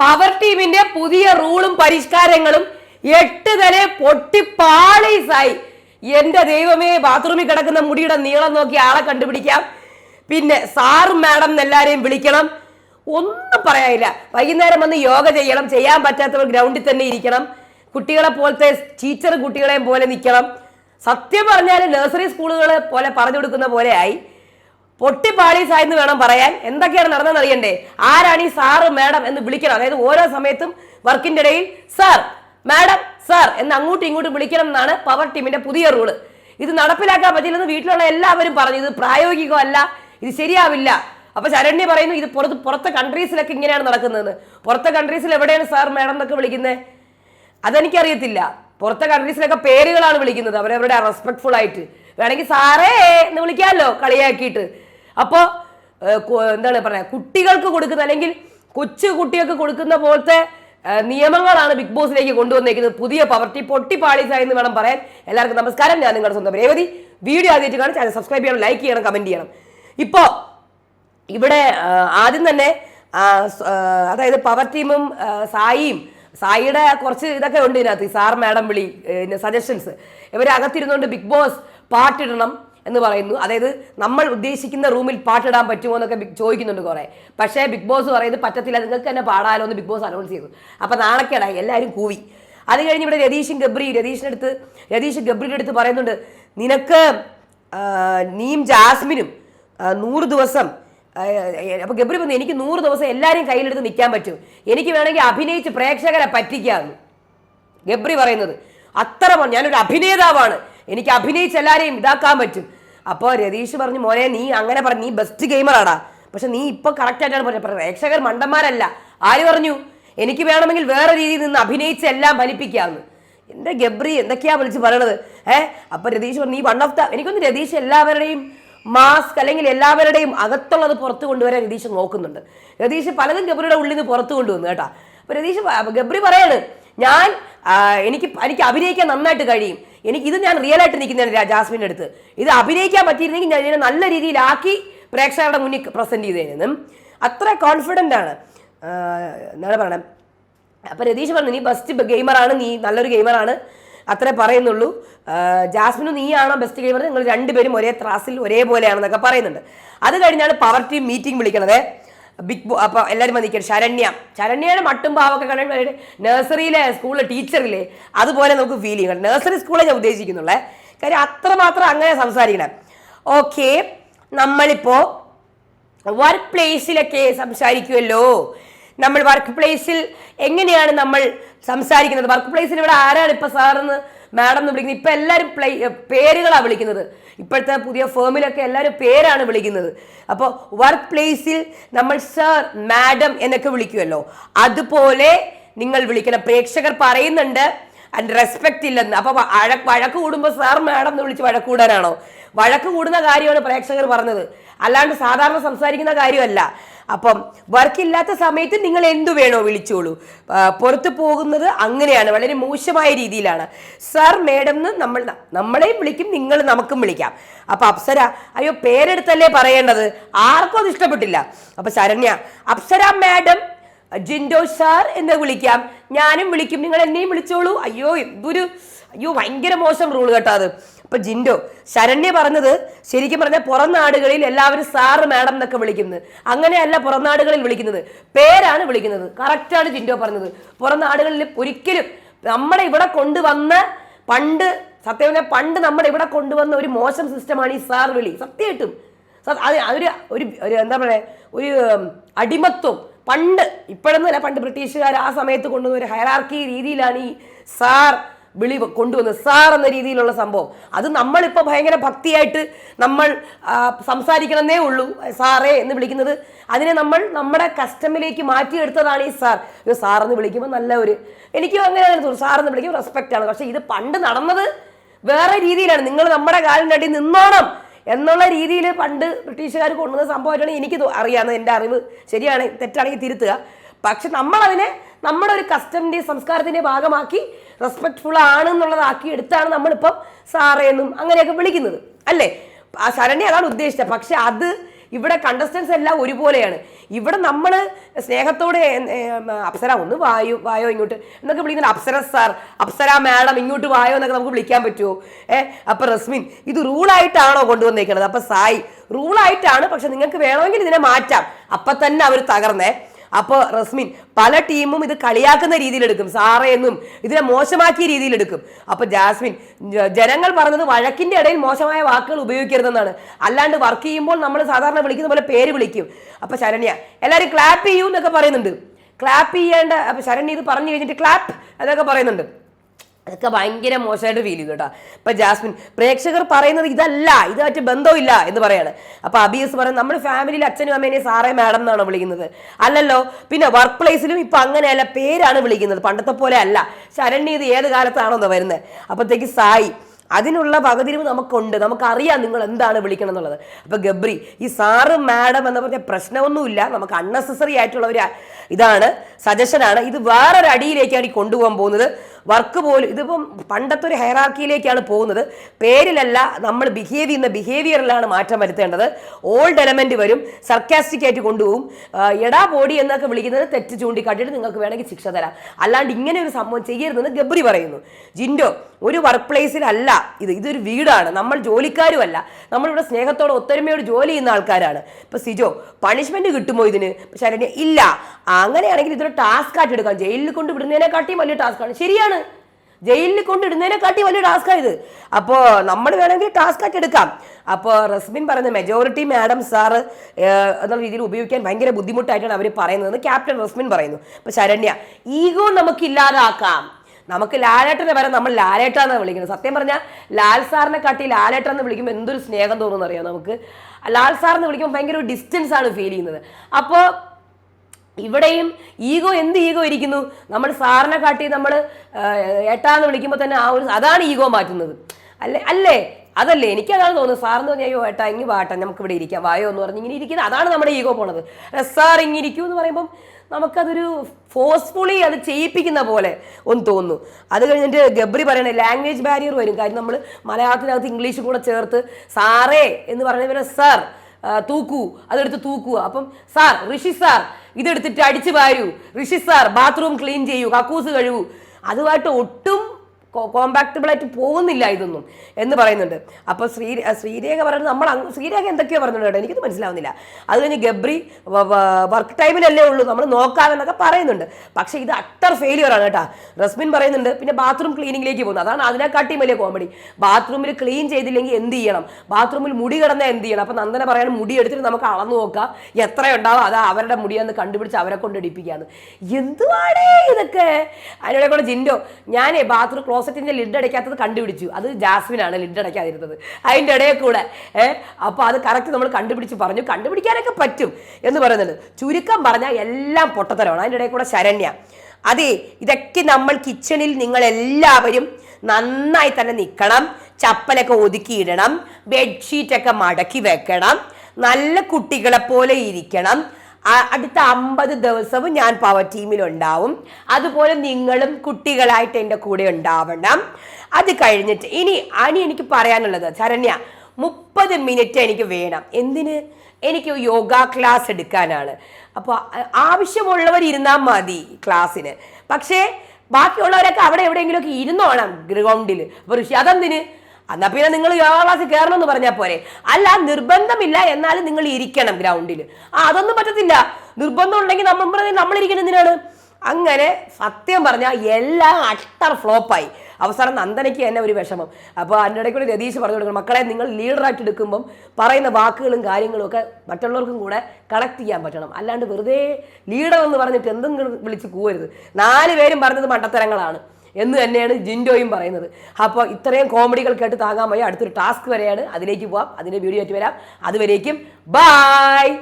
Power ടീമിന്റെ പുതിയ റൂളും പരിഷ്കാരങ്ങളും എട്ട് തലെ പൊട്ടിപ്പാളീസായി. എന്റെ ദൈവമേ ബാത്റൂമിൽ കിടക്കുന്ന മുടിയുടെ നീളം നോക്കി ആളെ കണ്ടുപിടിക്കാം. പിന്നെ സാറും മാഡം എല്ലാരെയും വിളിക്കണം. ഒന്നും പറയാനില്ല. വൈകുന്നേരം വന്ന് യോഗ ചെയ്യണം. ചെയ്യാൻ പറ്റാത്തവർ ഗ്രൗണ്ടിൽ തന്നെ ഇരിക്കണം. കുട്ടികളെ പോലത്തെ ടീച്ചർ കുട്ടികളെയും പോലെ നിൽക്കണം. സത്യം പറഞ്ഞാൽ നഴ്സറി സ്കൂളുകളെ പോലെ പറഞ്ഞു കൊടുക്കുന്ന പോലെ ആയി പൊട്ടിപ്പാളീസായി എന്ന് വേണം പറയാൻ. എന്തൊക്കെയാണ് നടന്നതെന്ന് അറിയണ്ടേ? ആരാണ് ഈ സാറ് മാഡം എന്ന് വിളിക്കണം. അതായത് ഓരോ സമയത്തും വർക്കിന്റെ ഇടയിൽ സാർ മാഡം സാർ എന്ന് അങ്ങോട്ടും ഇങ്ങോട്ടും വിളിക്കണം എന്നാണ് പവർ ടീമിന്റെ പുതിയ റൂൾ. ഇത് നടപ്പിലാക്കാൻ പറ്റില്ലെന്ന് വീട്ടിലുള്ള എല്ലാവരും പറഞ്ഞു. ഇത് പ്രായോഗികമല്ല ഇത് ശരിയാവില്ല. അപ്പൊ ശരണ്യ പറയുന്നു ഇത് പുറത്ത് പുറത്തെ കൺട്രീസിലൊക്കെ ഇങ്ങനെയാണ് നടക്കുന്നത്. പുറത്തെ കൺട്രീസിൽ എവിടെയാണ് സാർ മാഡം എന്നൊക്കെ വിളിക്കുന്നത് അതെനിക്കറിയത്തില്ല. പുറത്തെ കൺട്രീസിലൊക്കെ പേരുകളാണ് വിളിക്കുന്നത്. അവരവരുടെ റെസ്പെക്ട്ഫുൾ ആയിട്ട്. വേണമെങ്കിൽ സാറേ എന്ന് വിളിക്കാമല്ലോ കളിയാക്കിയിട്ട്. അപ്പോൾ എന്താണ് പറയുക കുട്ടികൾക്ക് കൊടുക്കുന്ന അല്ലെങ്കിൽ കൊച്ചു കുട്ടികൾക്ക് കൊടുക്കുന്ന പോലത്തെ നിയമങ്ങളാണ് ബിഗ് ബോസിലേക്ക് കൊണ്ടുവന്നേക്കുന്നത്. പുതിയ പവർട്ടി പൊട്ടി പാളീസായി എന്ന് വേണം പറയാൻ എല്ലാവർക്കും നമസ്കാരം. ഞാൻ നിങ്ങളുടെ സ്വന്തം രേവതി. വീഡിയോ ആദ്യമായിട്ട് കാണാൻ ചാനൽ സബ്സ്ക്രൈബ് ചെയ്യണം ലൈക്ക് ചെയ്യണം കമന്റ് ചെയ്യണം. ഇപ്പോൾ ഇവിടെ ആദ്യം തന്നെ അതായത് പവർ ടീമും സായിയും സായിയുടെ കുറച്ച് ഇതൊക്കെ ഉണ്ട് ഇതിനകത്ത്. സാർ മാഡം വിളി സജഷൻസ്. ഇവരകത്തിരുന്നുകൊണ്ട് ബിഗ് ബോസ് പാട്ടിടണം. എന്ന് പറയുന്നു. അതായത് നമ്മൾ ഉദ്ദേശിക്കുന്ന റൂമിൽ പാട്ടിടാൻ പറ്റുമോ എന്നൊക്കെ ചോദിക്കുന്നുണ്ട് കുറെ. പക്ഷേ ബിഗ് ബോസ് പറയുന്നത് പറ്റത്തില്ല. നിങ്ങൾക്ക് തന്നെ പാടാലോ എന്ന് ബിഗ് ബോസ് അനൗൺസ് ചെയ്തു. അപ്പോൾ നാണക്കേടായി. എല്ലാവരും കൂവി. അത് കഴിഞ്ഞ് ഇവിടെ രതീഷും ഗബ്രി രതീഷിന്റെ അടുത്ത് രതീഷ് ഗബ്രിയുടെ അടുത്ത് പറയുന്നുണ്ട് നിനക്ക് നീം ജാസ്മിനും നൂറ് ദിവസം അപ്പൊ ഗബ്രി പറഞ്ഞു എനിക്ക് നൂറ് ദിവസം എല്ലാവരും കയ്യിലെടുത്ത് നിൽക്കാൻ പറ്റും. എനിക്ക് വേണമെങ്കിൽ അഭിനയിച്ച് പ്രേക്ഷകരെ പറ്റിക്കാമെന്ന് ഗബ്രി പറയുന്നത് അത്ര ഞാനൊരു അഭിനേതാവാണ്. എനിക്ക് അഭിനയിച്ച് എല്ലാവരെയും ഇതാക്കാൻ പറ്റും. അപ്പോൾ രതീഷ് പറഞ്ഞു മോനെ നീ അങ്ങനെ പറഞ്ഞു നീ ബെസ്റ്റ് ഗെയിമറാടാ പക്ഷെ നീ ഇപ്പോൾ കറക്റ്റ് ആയിട്ടാണ് പറഞ്ഞത്. പ്രേക്ഷകർ മണ്ടന്മാരല്ല. ആര് പറഞ്ഞു? എനിക്ക് വേണമെങ്കിൽ വേറെ രീതിയിൽ നിന്ന് അഭിനയിച്ച് എല്ലാം ഫലിപ്പിക്കാമെന്ന് എന്റെ ഗബ്രി എന്തൊക്കെയാ വിളിച്ച് പറയണത്? ഏഹ് അപ്പം രതീഷ് പറഞ്ഞു നീ വൺ ഓഫ് ദ എനിക്കൊന്ന് രതീഷ് എല്ലാവരുടെയും മാസ്ക് അല്ലെങ്കിൽ എല്ലാവരുടെയും അകത്തുള്ളത് പുറത്തു കൊണ്ടുവരാൻ രതീഷ് നോക്കുന്നുണ്ട്. രതീഷ് പലതും ഗബ്രിയുടെ ഉള്ളിൽ നിന്ന് പുറത്തു കൊണ്ടുവന്നു കേട്ടോ. അപ്പോൾ രതീഷ് അപ്പൊ ഗബ്രി പറയാണ് ഞാൻ എനിക്ക് എനിക്ക് അഭിനയിക്കാൻ നന്നായിട്ട് കഴിയും. എനിക്ക് ഇത് ഞാൻ റിയൽ ആയിട്ട് നിൽക്കുന്നതാണ് ജാസ്മിന്റെ അടുത്ത്. ഇത് അഭിനയിക്കാൻ പറ്റിയിരുന്നെങ്കിൽ ഞാൻ ഇതിനെ നല്ല രീതിയിലാക്കി പ്രേക്ഷകരുടെ മുന്നിൽ പ്രസന്റ് ചെയ്തേനും അത്ര കോൺഫിഡന്റ് ആണ്. എന്താണ് പറയണം? അപ്പം രതീഷ് പറഞ്ഞു നീ ബെസ്റ്റ് ഗെയിമറാണ് നീ നല്ലൊരു ഗെയിമറാണ് അത്രേ പറയുന്നുള്ളൂ. ജാസ്മിനും നീയാണോ ബെസ്റ്റ് ഗെയിമർ നിങ്ങൾ രണ്ടുപേരും ഒരേ ത്രാസിൽ ഒരേപോലെയാണെന്നൊക്കെ പറയുന്നുണ്ട്. അത് കഴിഞ്ഞാണ് പവർ ടീം മീറ്റിംഗ് വിളിക്കണത്. ബിഗ് ബോ അപ്പൊ എല്ലാവരും വന്നിരിക്കണം ശരണ്യ. ശരണ്യയുടെ മട്ടും പാവൊക്കെ കണ്ടിട്ട് നഴ്സറിയിലെ സ്കൂളിലെ ടീച്ചറിലെ അതുപോലെ നമുക്ക് ഫീൽ ചെയ്യണം നഴ്സറി സ്കൂളെ ഞാൻ ഉദ്ദേശിക്കുന്നുള്ളേ. കാര്യം അത്രമാത്രം അങ്ങനെ സംസാരിക്കണം. ഓക്കെ നമ്മളിപ്പോ വർക്ക് പ്ലേസിലൊക്കെ സംസാരിക്കുമല്ലോ നമ്മൾ വർക്ക് പ്ലേസിൽ എങ്ങനെയാണ് നമ്മൾ സംസാരിക്കുന്നത്? വർക്ക് പ്ലേസിൽ ഇവിടെ ആരാണ് ഇപ്പോൾ സാറെന്ന് മാഡം എന്ന് വിളിക്കുന്നത്? ഇപ്പം എല്ലാവരും പ്ലേ പേരുകളാണ് വിളിക്കുന്നത്. ഇപ്പോഴത്തെ പുതിയ ഫേമിലൊക്കെ എല്ലാവരും പേരാണ് വിളിക്കുന്നത്. അപ്പോൾ വർക്ക് പ്ലേസിൽ നമ്മൾ സർ മാഡം എന്നൊക്കെ വിളിക്കുമല്ലോ അതുപോലെ നിങ്ങൾ വിളിക്കണം. പ്രേക്ഷകർ പറയുന്നുണ്ട് ആൻഡ് റെസ്പെക്റ്റ് ഇല്ലെന്ന്. അപ്പോൾ വഴക്ക് കൂടുമ്പോൾ സാർ മാഡം എന്ന് വിളിച്ച് വഴക്ക് കൂടാനാണോ? വഴക്ക് കൂടുന്ന കാര്യമാണ് പ്രേക്ഷകർ പറഞ്ഞത്. അല്ലാണ്ട് സാധാരണ സംസാരിക്കുന്ന കാര്യമല്ല. അപ്പം വർക്കില്ലാത്ത സമയത്ത് നിങ്ങൾ എന്തു വേണോ വിളിച്ചോളൂ. പുറത്തു പോകുന്നത് അങ്ങനെയാണ് വളരെ മോശമായ രീതിയിലാണ്. സർ മേഡം എന്ന് നമ്മൾ നമ്മളെയും വിളിക്കും നിങ്ങൾ നമുക്കും വിളിക്കാം. അപ്പൊ അപ്സര അയ്യോ പേരെടുത്തല്ലേ പറയേണ്ടത്? ആർക്കും അത് ഇഷ്ടപ്പെട്ടില്ല. അപ്പൊ ശരണ്യ അപ്സര മാഡം ജിൻഡോ സാർ എന്ന് വിളിക്കാം. ഞാനും വിളിക്കും. നിങ്ങൾ എന്നെയും വിളിച്ചോളൂ. അയ്യോ എന്തൊരു അയ്യോ ഭയങ്കര മോശം റൂൾ കേട്ടോ അത്. അപ്പൊ ജിൻഡോ ശരണ്യ പറഞ്ഞത് ശരിക്കും പറഞ്ഞാൽ പുറം നാടുകളിൽ എല്ലാവരും സാറ് മാഡം എന്നൊക്കെ വിളിക്കുന്നത്. അങ്ങനെയല്ല പുറം നാടുകളിൽ വിളിക്കുന്നത്. പേരാണ് വിളിക്കുന്നത്. കറക്റ്റാണ് ജിൻഡോ പറഞ്ഞത്. പുറം നാടുകളിൽ ഒരിക്കലും നമ്മുടെ ഇവിടെ കൊണ്ടുവന്ന പണ്ട് സത്യം പണ്ട് നമ്മുടെ ഇവിടെ കൊണ്ടുവന്ന ഒരു മോശം സിസ്റ്റമാണ് ഈ സാർ വിളി. സത്യമായിട്ടും. അത് അതൊരു ഒരു എന്താ പറയുക ഒരു അടിമത്വം. പണ്ട് ഇപ്പോഴൊന്നുമല്ല പണ്ട് ബ്രിട്ടീഷുകാർ ആ സമയത്ത് കൊണ്ടുവന്ന ഒരു ഹയറാർക്കി രീതിയിലാണ് ഈ സാർ വിളി കൊണ്ടുവന്നത്. സാർ എന്ന രീതിയിലുള്ള സംഭവം. അത് നമ്മളിപ്പോൾ ഭയങ്കര ഭക്തിയായിട്ട് നമ്മൾ സംസാരിക്കണമെന്നേ ഉള്ളൂ. സാറേ എന്ന് വിളിക്കുന്നത്. അതിനെ നമ്മൾ നമ്മുടെ കസ്റ്റമിലേക്ക് മാറ്റിയെടുത്തതാണ് ഈ സാർ. സാർ എന്ന് വിളിക്കുമ്പോൾ നല്ല ഒരു എനിക്കും അങ്ങനെ തോന്നുന്നു സാർ എന്ന് വിളിക്കുമ്പോൾ റെസ്പെക്റ്റ് ആണ്. പക്ഷേ ഇത് പണ്ട് നടന്നത് വേറെ രീതിയിലാണ്. നിങ്ങൾ നമ്മുടെ കാലിന്റെ അടി നിന്നോണം. എന്നുള്ള രീതിയിൽ പണ്ട് ബ്രിട്ടീഷുകാർ കൊണ്ടുവന്ന സംഭവമായിട്ടാണ് എനിക്ക് അറിയാമെന്ന് എന്റെ അറിവ്. ശരിയാണ് തെറ്റാണെങ്കിൽ തിരുത്തുക. പക്ഷെ നമ്മളതിനെ നമ്മുടെ ഒരു കസ്റ്റമിന്റെ സംസ്കാരത്തിന്റെ ഭാഗമാക്കി റെസ്പെക്ട്ഫുൾ ആണ് എന്നുള്ളതാക്കി എടുത്താണ് നമ്മളിപ്പം സാറേന്നും അങ്ങനെയൊക്കെ വിളിക്കുന്നത്. അല്ലേ? ആ ശരണ്യ അതാണ് ഉദ്ദേശിച്ചത്. പക്ഷെ അത് ഇവിടെ കണ്ടസ്റ്റൻസ് എല്ലാം ഒരുപോലെയാണ്. ഇവിടെ നമ്മൾ സ്നേഹത്തോടെ അപ്സര ഒന്ന് വായു വായോ ഇങ്ങോട്ട്. എന്നൊക്കെ വിളിക്കുന്നത് അപ്സര സാർ അപ്സര മാഡം ഇങ്ങോട്ട് വായോ എന്നൊക്കെ നമുക്ക് വിളിക്കാൻ പറ്റുമോ? ഏ അപ്പൊ റസ്മിൻ ഇത് റൂളായിട്ടാണോ കൊണ്ടുവന്നേക്കുന്നത് അപ്പൊ സായി റൂളായിട്ടാണ് പക്ഷെ നിങ്ങൾക്ക് വേണമെങ്കിൽ ഇതിനെ മാറ്റാം. അപ്പൊ തന്നെ അവർ തകർന്നേ. അപ്പോൾ റസ്മിൻ പല ടീമും ഇത് കളിയാക്കുന്ന രീതിയിലെടുക്കും. സാറേ എന്നും ഇതിനെ മോശമാക്കിയ രീതിയിലെടുക്കും. അപ്പോൾ ജാസ്മിൻ ജനങ്ങൾ പറഞ്ഞത് വഴക്കിന്റെ ഇടയിൽ മോശമായ വാക്കുകൾ ഉപയോഗിക്കരുതെന്നാണ്. അല്ലാണ്ട് വർക്ക് ചെയ്യുമ്പോൾ നമ്മൾ സാധാരണ വിളിക്കുന്ന പോലെ പേര് വിളിക്കും. അപ്പോൾ ശരണ്യ എല്ലാവരും ക്ലാപ്പ് ചെയ്യൂ എന്നൊക്കെ പറയുന്നുണ്ട്. ക്ലാപ്പ് ചെയ്യേണ്ട അപ്പോൾ ശരണ്യ ഇത് പറഞ്ഞു കഴിഞ്ഞിട്ട് ക്ലാപ്പ് എന്നൊക്കെ പറയുന്നുണ്ട്. അതൊക്കെ ഭയങ്കര മോശമായിട്ട് ഫീൽ ചെയ്തു കേട്ടോ. അപ്പൊ ജാസ്മിൻ പ്രേക്ഷകർ പറയുന്നത് ഇതല്ല ഇതുമായിട്ട് ബന്ധമില്ല എന്ന് പറയാണ്. അപ്പൊ അബിയസ് പറയുന്നത് നമ്മുടെ ഫാമിലിയിൽ അച്ഛനും അമ്മേനെ സാറേ മാഡം എന്നാണ് വിളിക്കുന്നത്? അല്ലല്ലോ പിന്നെ വർക്ക് പ്ലേസിലും ഇപ്പൊ അങ്ങനെയല്ല പേരാണ് വിളിക്കുന്നത്. പണ്ടത്തെ പോലെ അല്ല. ശരണ്യ ഇത് ഏത് കാലത്താണോ വരുന്നത് അപ്പോഴത്തേക്ക് സായി അതിനുള്ള വകതിരിവ് നമുക്കുണ്ട്. നമുക്കറിയാം നിങ്ങൾ എന്താണ് വിളിക്കണം എന്നുള്ളത് അപ്പൊ ഗബ്രി ഈ സാറ് മാഡം എന്ന് പറഞ്ഞ പ്രശ്നമൊന്നുമില്ല. നമുക്ക് അൺനെസസറി ആയിട്ടുള്ള ഒരു ഇതാണ് സജഷനാണ് ഇത് വേറൊരു അടിയിലേക്കാണ് ഈ കൊണ്ടുപോകാൻ പോകുന്നത്. വർക്ക് പോലും ഇതിപ്പം പണ്ടത്തെ ഒരു ഹെയറാർക്കിയിലേക്കാണ് പോകുന്നത്. പേരിലല്ല നമ്മൾ ബിഹേവ് ചെയ്യുന്ന ബിഹേവിയറിലാണ് മാറ്റം വരുത്തേണ്ടത്. ഓൾഡ് എലമെന്റ് വരും സർക്കാസ്റ്റിക് ആയിട്ട് കൊണ്ടുപോകും. എടാ ബോഡി എന്നൊക്കെ വിളിക്കുന്നത് തെറ്റ് ചൂണ്ടിക്കാട്ടിയിട്ട് നിങ്ങൾക്ക് വേണമെങ്കിൽ ശിക്ഷ തരാം. അല്ലാണ്ട് ഇങ്ങനെ ഒരു സംഭവം ചെയ്യരുതെന്ന് ഗബ്രി പറയുന്നു. ജിൻഡോ ഒരു വർക്ക് പ്ലേസിലല്ല ഇത് ഇതൊരു വീടാണ്. നമ്മൾ ജോലിക്കാരുമല്ല. നമ്മളിവിടെ സ്നേഹത്തോടെ ഒത്തൊരുമയോട് ജോലി ചെയ്യുന്ന ആൾക്കാരാണ്. ഇപ്പൊ സിജോ പണിഷ്മെന്റ് കിട്ടുമോ ഇതിന്? ശരണ്യ ഇല്ല. അങ്ങനെയാണെങ്കിൽ ഇതൊരു ടാസ്ക് ആയിട്ട് എടുക്കാം. ജയിലിൽ കൊണ്ട് വിടുന്നതിനെക്കാട്ടിയും വലിയ ടാസ്ക്കാണ് ശരിയാണ്. ജയിലിൽ കൊണ്ടിടുന്നതിനെക്കാട്ടി വലിയ ടാസ്ക്കാണ് ഇത്. അപ്പോൾ നമ്മൾ വേണമെങ്കിൽ ടാസ്ക് ആക്കി എടുക്കാം. അപ്പോൾ റസ്മിൻ പറയുന്നത് മെജോറിറ്റി മാഡം സാർ എന്നുള്ള രീതിയിൽ ഉപയോഗിക്കാൻ ഭയങ്കര ബുദ്ധിമുട്ടായിട്ടാണ് അവർ പറയുന്നത് ക്യാപ്റ്റൻ റസ്മിൻ പറയുന്നു. അപ്പോൾ ശരണ്യ ഈഗോ നമുക്ക് ഇല്ലാതാക്കാം. നമുക്ക് ലാലേട്ടനെ വരെ നമ്മൾ ലാലേട്ട എന്നാണ് വിളിക്കുന്നത്. സത്യം പറഞ്ഞാൽ ലാൽ സാറിനെ കാട്ടി ലാലേട്ട എന്ന് വിളിക്കുമ്പോൾ എന്തൊരു സ്നേഹം തോന്നുന്നു അറിയാം നമുക്ക്? ലാൽ സാറിന് വിളിക്കുമ്പോൾ ഭയങ്കര ഒരു ഡിസ്റ്റൻസ് ആണ് ഫീൽ ചെയ്യുന്നത്. അപ്പോൾ ഇവിടെയും ഈഗോ എന്ത് ഈഗോ ഇരിക്കുന്നു? നമ്മൾ സാറിനെ കാട്ടി നമ്മൾ ഏട്ടാന്ന് വിളിക്കുമ്പോൾ തന്നെ ആ ഒരു അതാണ് ഈഗോ മാറ്റുന്നത്. അല്ലേ അല്ലേ? അതല്ലേ എനിക്ക് അതാണ് തോന്നുന്നത്. സാറെന്ന് പറഞ്ഞാൽ അയ്യോ ഏട്ടാ ഇങ്ങ് വാട്ടാ നമുക്ക് ഇവിടെ ഇരിക്കാം. വായോ എന്ന് പറഞ്ഞ് ഇങ്ങനെ ഇരിക്കുന്നത്. അതാണ് നമ്മുടെ ഈഗോ പോണത്. സാർ ഇങ്ങനെ ഇരിക്കൂ എന്ന് പറയുമ്പം നമുക്കതൊരു ഫോഴ്സ്ഫുള്ളി അത് ചെയ്യിപ്പിക്കുന്ന പോലെ ഒന്ന് തോന്നുന്നു. അത് കഴിഞ്ഞിട്ട് ഗബ്രി പറയണേ ലാംഗ്വേജ് ബാരിയർ വരും. കാര്യം നമ്മൾ മലയാളത്തിനകത്ത് ഇംഗ്ലീഷ് കൂടെ ചേർത്ത് സാറേ എന്ന് പറയുന്നത് സാർ തൂക്കൂ. അതെടുത്ത് തൂക്കുക അപ്പം സാർ ഋഷി സാർ ഇതെടുത്തിട്ട് അടിച്ചു വാരൂ. ഋഷി സാർ ബാത്റൂം ക്ലീൻ ചെയ്യൂ. കക്കൂസ് കഴുകൂ. അതുമായിട്ട് ഒട്ടും കോമ്പാക്റ്റബിൾ ആയിട്ട് പോകുന്നില്ല ഇതൊന്നും എന്ന് പറയുന്നുണ്ട്. അപ്പോൾ ശ്രീ ശ്രീരേഖ പറയുന്നത് നമ്മൾ ശ്രീരേഖ എന്തൊക്കെയോ കേട്ടോ എനിക്കത് മനസ്സിലാവുന്നില്ല. അത് കഴിഞ്ഞ് ഗബ്രി വർക്ക് ടൈമിലല്ലേ ഉള്ളൂ നമ്മൾ നോക്കാമെന്നൊക്കെ പറയുന്നുണ്ട്. പക്ഷേ ഇത് അട്ടർ ഫെയിലിയർ ആണ് കേട്ടോ. റസ്മിൻ പറയുന്നുണ്ട് പിന്നെ ബാത്റൂം ക്ലീനിങ്ങിലേക്ക് പോകുന്നത് അതാണ് അതിനെക്കാട്ടിയും വലിയ കോമഡി ബാത്റൂമിൽ ക്ലീൻ ചെയ്തില്ലെങ്കിൽ എന്ത് ചെയ്യണം? ബാത്റൂമിൽ മുടി കിടന്നാൽ എന്ത് ചെയ്യണം? അപ്പോൾ നന്ദന പറയാൻ മുടി എടുത്തിട്ട് നമുക്ക് അളന്ന് നോക്കാം എത്ര ഉണ്ടാവും അത് അവരുടെ മുടിയെന്ന് കണ്ടുപിടിച്ച് അവരെ കൊണ്ട് ഇടിപ്പിക്കാന്ന്. എന്തുവാടേ ഇതൊക്കെ? അതിനിടെ കൂടെ ജിൻഡോ ഞാനേ ബാത്റൂം ക്ലോസറ്റിന്റെ ലിഡ് അടയ്ക്കാത്തത് കണ്ടുപിടിച്ചു. അത് ജാസ്മിനാണ് ലിഡ് അടയ്ക്കാതിരുന്നത്. അതിന്റെ ഇടയിൽ കൂടെ ഏഹ് അപ്പോൾ അത് കറക്റ്റ് നമ്മൾ കണ്ടുപിടിച്ച് പറഞ്ഞു. കണ്ടുപിടിക്കാനൊക്കെ പറ്റും എന്ന് പറയുന്നുണ്ട് ചുരുക്കം പറഞ്ഞാൽ എല്ലാം പൊട്ടത്തരമാണ്. അതിന്റെ ഇടയിൽ കൂടെ ശരണ്യ. അതെ ഇതൊക്കെ നമ്മൾ കിച്ചണിൽ നിങ്ങൾ എല്ലാവരും നന്നായി തന്നെ നിൽക്കണം ചപ്പലൊക്കെ ഒതുക്കിയിടണം. ബെഡ്ഷീറ്റൊക്കെ മടക്കി വെക്കണം. നല്ല കുട്ടികളെ പോലെ ഇരിക്കണം. അടുത്ത അമ്പത് ദിവസവും ഞാൻ പവർ ടീമിൽ ഉണ്ടാവും അതുപോലെ നിങ്ങളും കുട്ടികളായിട്ട് എന്റെ കൂടെ ഉണ്ടാവണം. അത് കഴിഞ്ഞിട്ട് ഇനി അനി എനിക്ക് പറയാനുള്ളത് ശരണ്യ മുപ്പത് മിനിറ്റ് എനിക്ക് വേണം. എന്തിന്? എനിക്ക് യോഗ ക്ലാസ് എടുക്കാനാണ്. അപ്പോൾ ആവശ്യമുള്ളവർ ഇരുന്നാൽ മതി ക്ലാസ്സിന് പക്ഷേ ബാക്കിയുള്ളവരൊക്കെ അവിടെ എവിടെയെങ്കിലുമൊക്കെ ഇരുന്നോണം ഗ്രൗണ്ടിൽ അപ്പോൾ ഋഷി അതെന്തിന്? എന്നാ പിന്നെ നിങ്ങൾ യോഗ ക്ലാസ്സിൽ കയറണം എന്ന് പറഞ്ഞാൽ പോരെ. അല്ല നിർബന്ധമില്ല എന്നാലും നിങ്ങൾ ഇരിക്കണം ഗ്രൗണ്ടിൽ ആ അതൊന്നും പറ്റത്തില്ല. നിർബന്ധം ഉണ്ടെങ്കിൽ നമ്മൾ നമ്മളിരിക്കണം എന്തിനാണ്? അങ്ങനെ സത്യം പറഞ്ഞാൽ എല്ലാം അട്ടർ ഫ്ലോപ്പായി അവസാനം നന്ദനയ്ക്ക് തന്നെ ഒരു വിഷമം. അപ്പോൾ അതിന്റെ കൂടി രതീഷ് പറഞ്ഞു കൊടുക്കണം മക്കളെ നിങ്ങൾ ലീഡറായിട്ട് എടുക്കുമ്പം പറയുന്ന വാക്കുകളും കാര്യങ്ങളും ഒക്കെ മറ്റുള്ളവർക്കും കൂടെ കണക്ട് ചെയ്യാൻ പറ്റണം. അല്ലാണ്ട് വെറുതെ ലീഡർ എന്ന് പറഞ്ഞിട്ട് എന്തെങ്കിലും വിളിച്ച് കൂവരുത്. നാല് പേരും പറഞ്ഞത് മണ്ടത്തരങ്ങളാണ്. എന്ന് തന്നെയാണ് ജിൻഡോയും പറയുന്നത്. അപ്പോൾ ഇത്രയും കോമഡികൾ കേട്ട് താങ്ങാൻ വയ്യ. അടുത്തൊരു ടാസ്ക് വരെയാണ്. അതിലേക്ക് പോവാം. അതിന്റെ വീഡിയോ ആയിട്ട് വരാം. അതുവരേക്കും ബായ്